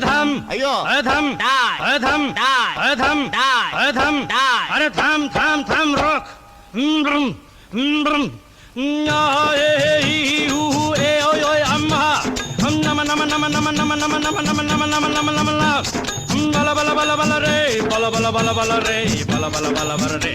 থাম আয়ো আরে থাম দাঁড় আরে থাম দাঁড় আরে থাম দাঁড় আরে থাম দাঁড় আরে থাম থাম থাম রক ব্রম ব্রম রে বল বল বল বল রে বল বল বল বল রে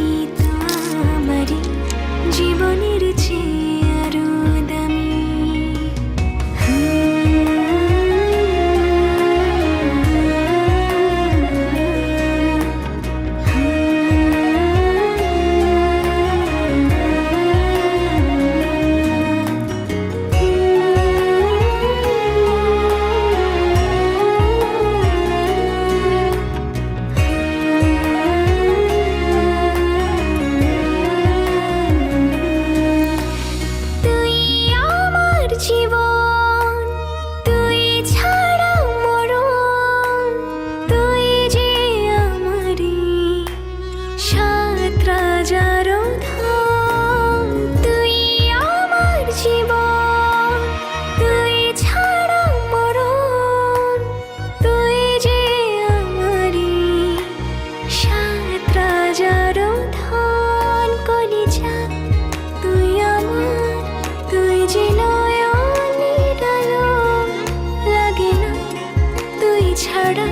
ছাড়া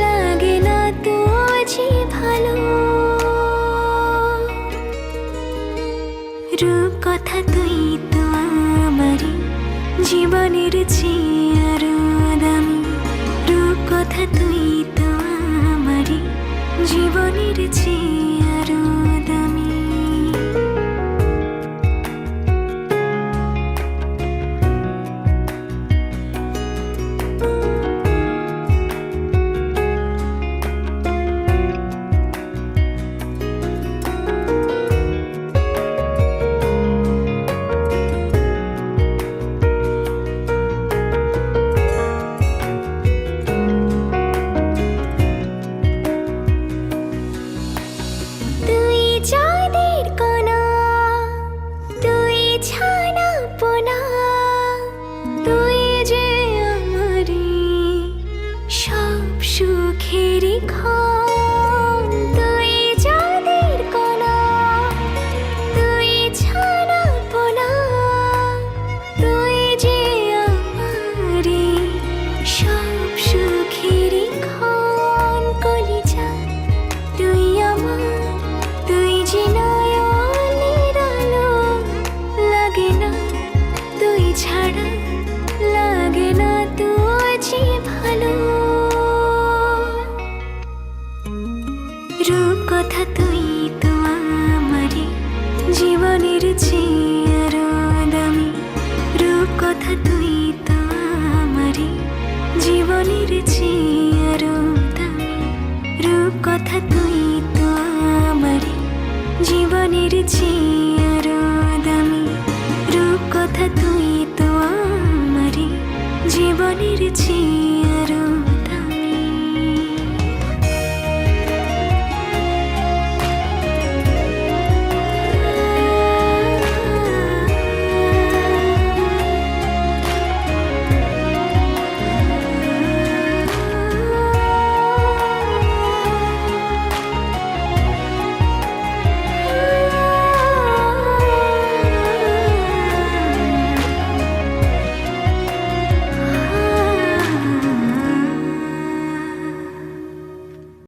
লাগে না তো আজি ভালো। রূপ কথা তুই তো আমারই, জীবনের চেয়ে দামি। রূপ কথা তুই তো আমারই, জীবনের চেয়ে তুই তো আমারে জীবনের চেয়ে আরও কথা তুই তো আমারে জীবনের চেয়ে আরও দামি কথা তুই তো আমারে জীবনের চেয়ে আরও কথা তুই তো আমারে জীবনের চেয়ে